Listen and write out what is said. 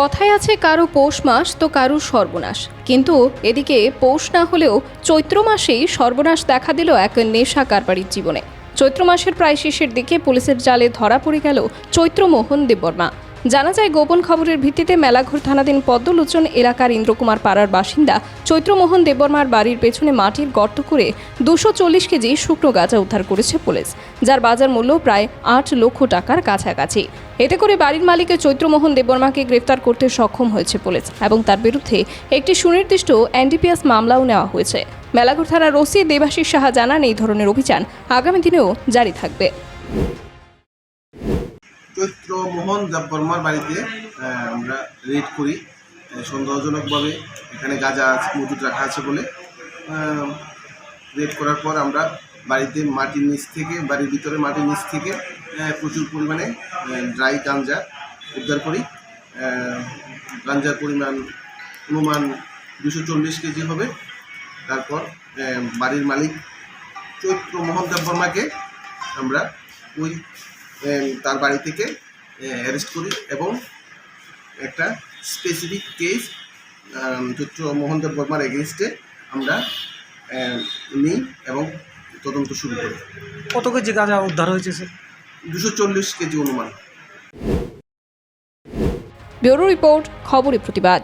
কথায় আছে কারও পৌষ মাস তো কারও সর্বনাশ। কিন্তু এদিকে পৌষ না হলেও চৈত্র মাসেই সর্বনাশ দেখা দিল এক নেশা কারবারির জীবনে। চৈত্র মাসের প্রায় শেষের দিকে পুলিশের জালে ধরা পড়ে গেল চৈত্রমোহন দেববর্মা। জানা যায়, গোপন খবরের ভিত্তিতে মেলাঘর থানাধীন পদ্মলোচন এলাকার ইন্দ্রকুমার পাড়ার বাসিন্দা চৈত্রমোহন দেববর্মার বাড়ির পেছনে মাটির গর্ত করে দুশো চল্লিশ কেজি শুকনো গাঁজা উদ্ধার করেছে পুলিশ, যার বাজার মূল্য প্রায় আট লক্ষ টাকার কাছাকাছি। এতে করে বাড়ির মালিকের চৈত্রমোহন দেববর্মাকে গ্রেফতার করতে সক্ষম হয়েছে পুলিশ এবং তার বিরুদ্ধে একটি সুনির্দিষ্ট এনডিপিএস মামলাও নেওয়া হয়েছে। মেলাঘর থানার ওসি দেবাশিস সাহা জানান, এই ধরনের অভিযান আগামী দিনেও জারি থাকবে। চৈত্র মোহন দেববর্মার বাড়িতে আমরা রেড করি। সন্দেহজনকভাবে এখানে গাঁজা মজুদ রাখা আছে বলে রেড করার পর আমরা বাড়িতে মাটির নিচ থেকে, বাড়ির ভিতরে মাটির নিচ থেকে প্রচুর পরিমাণে ড্রাই গাঞ্জা উদ্ধার করি। গাঞ্জার পরিমাণ অনুমান দুশো চল্লিশ কেজি হবে। তারপর বাড়ির মালিক চৈত্র মোহন দেববর্মাকে আমরা ওই তার বাড়ি থেকে অ্যারেস্ট করি এবং একটা স্পেসিফিক কেস চৈত্র মোহনদেব বর্মার এগেনস্টে আমরা নিই এবং তদন্ত শুরু করি। কত কেজি গাঁজা উদ্ধার হয়েছে স্যার দুশো চল্লিশ কেজি অনুমান। ব্যুরো রিপোর্ট খবরের প্রতিবাদ।